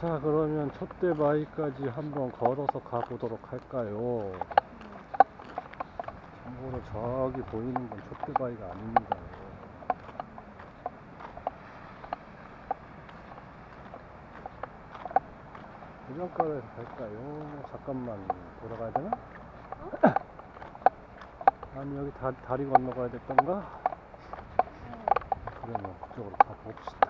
자 그러면 촛대바위까지 한번 걸어서 가보도록 할까요? 참고로 저기 보이는 건 촛대바위가 아닙니다. 해변가를 갈까요? 잠깐만 돌아가야 되나? 아니 여기 다, 다리 건너가야 됐던가? 그러면 그쪽으로 가봅시다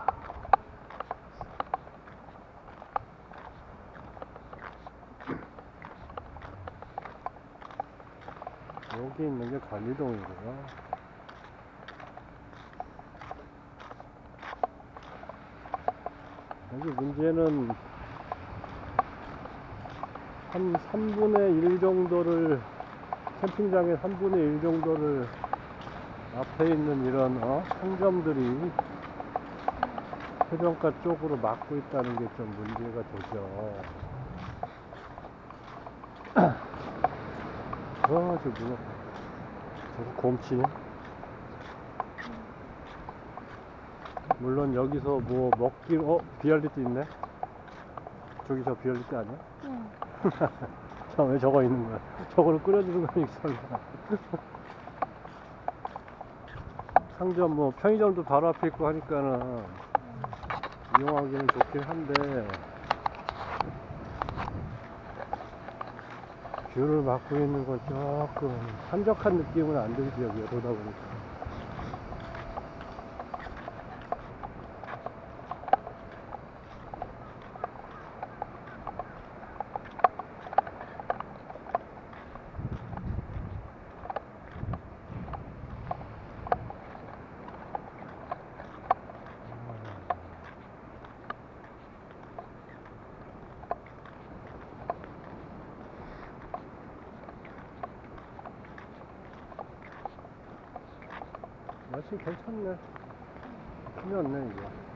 여기 있는 게 관리동이고요. 여기 문제는 한 3분의 1 정도를 캠핑장의 3분의 1 정도를 앞에 있는 이런 어? 상점들이 해변가 쪽으로 막고 있다는 게 좀 문제가 되죠. 아, 저 뭐야. 저거 곰치네. 물론 여기서 뭐 먹기, 어, 비알리티 있네? 저기 저 비알리티 아니야? 응. 자, 왜 저거 있는 거야? 저거를 끓여주는 거니까. 상점 뭐 편의점도 바로 앞에 있고 하니까는 이용하기는 좋긴 한데 뷰를 막고 있는 건 조금 한적한 느낌은 안 들지 여기 오다 보니까 날씨 괜찮네. 힘이 없네 이거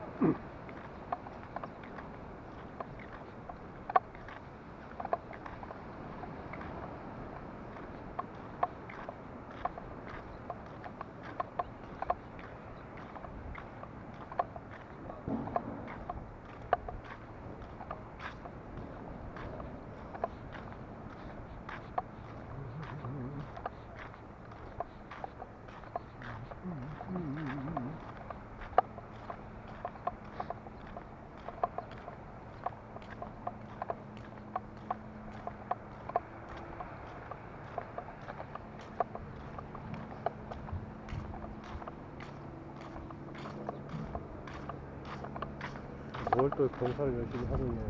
뭘 또 공사를 열심히 하고 있냐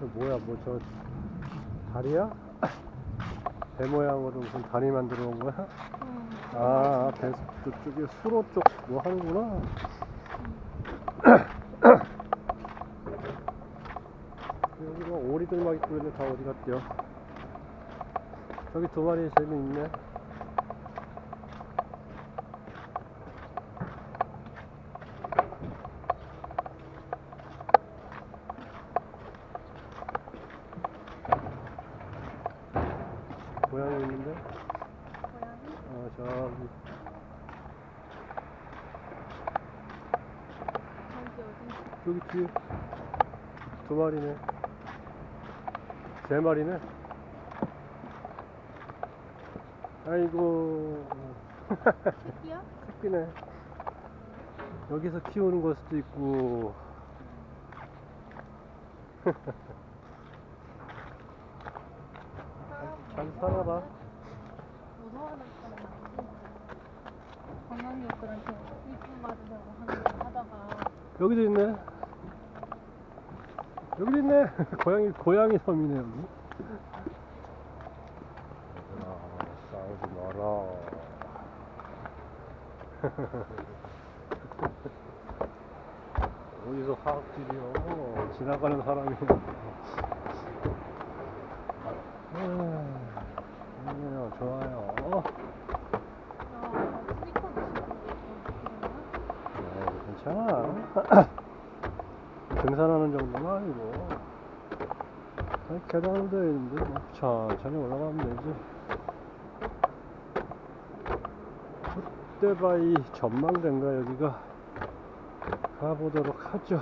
저 뭐야 뭐 저 다리야? 배 모양으로 무슨 다리 만들어 온 거야? 응. 아, 배 저쪽에 수로 쪽 뭐 하는구나. 여기 막 오리들 막 있고 있는데 다 어디 갔대요? 저기 두 마리 쟤는 있네. 고양이 있는데? 고양이? 어, 저기. 저기 어디? 여기 뒤에 두 마리네. 세 마리네. 아이고. 새끼야? 새끼네. 여기서 키우는 걸 수도 있고. 잘 살아라. 관광객들한테 이쁨 받으려고 하는 거 하다가 여기도 있네. 여기도 있네. 고양이, 고양이 섬이네, 여기. 얘들아, 싸우지 마라. 어디서 화학질이요? 지나가는 사람이. 등산하는 정도가 아니고. 아니, 계단을 둬야 되는데 뭐 천천히 올라가면 되지. 흑대바위 전망대인가 여기가. 가보도록 하죠.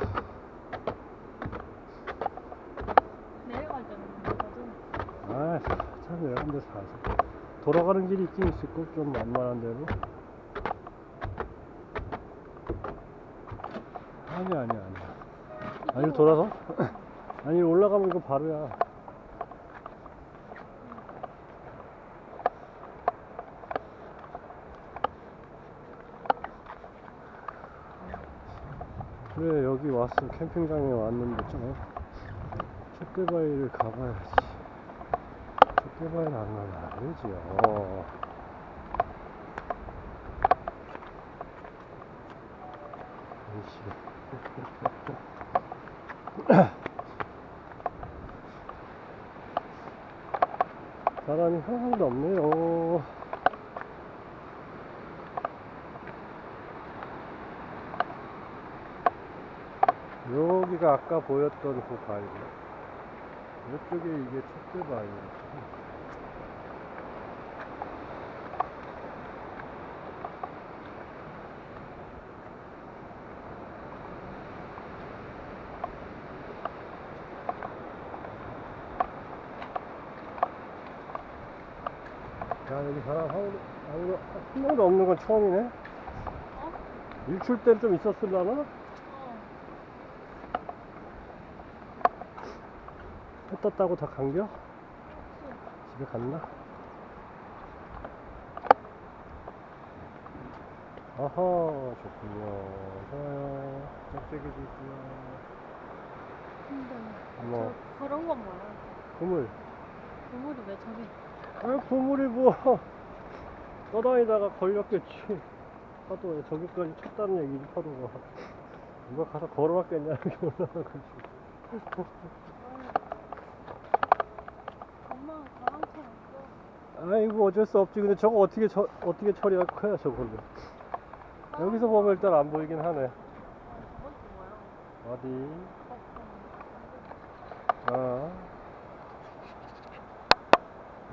아, 참, 여러분들 사서. 돌아가는 길이 있긴 있을 거좀 만만한 대로. 아니야 아니야 아니야 아니 돌아서? 아니 올라가면 이거 바로야. 그래 여기 왔어. 캠핑장에 왔는데 좀 촛대바위를 가봐야지. 촛대바위를 안 가면 안 되지요 아이씨 사람이 하나도 없네요. 여기가 아까 보였던 그 바위 이쪽에 이게 촛대 바위 야 여기 사람 아무도, 아무도 한 명도 없는 건 처음이네 어? 일출 때는 좀 있었을라나? 어. 해 떴다고 다 감겨? 집에 갔나? 아하 좋군요 좋아요 짝짝이도 있고요 근데 뭐 저, 저런 건 뭐야? 그물 그물이 왜 저기 아 그물이 뭐 떠다니다가 걸렸겠지. 파도에 저기까지 쳤다는 얘기지 파도가. 누가 가서 걸어왔겠냐 이렇게 올라가가지고 가방차 없어. 아이고 어쩔 수 없지. 근데 저거 어떻게 저, 어떻게 처리할 거야 저걸로. 여기서 보면 일단 안 보이긴 하네. 아? 어디? 어, 어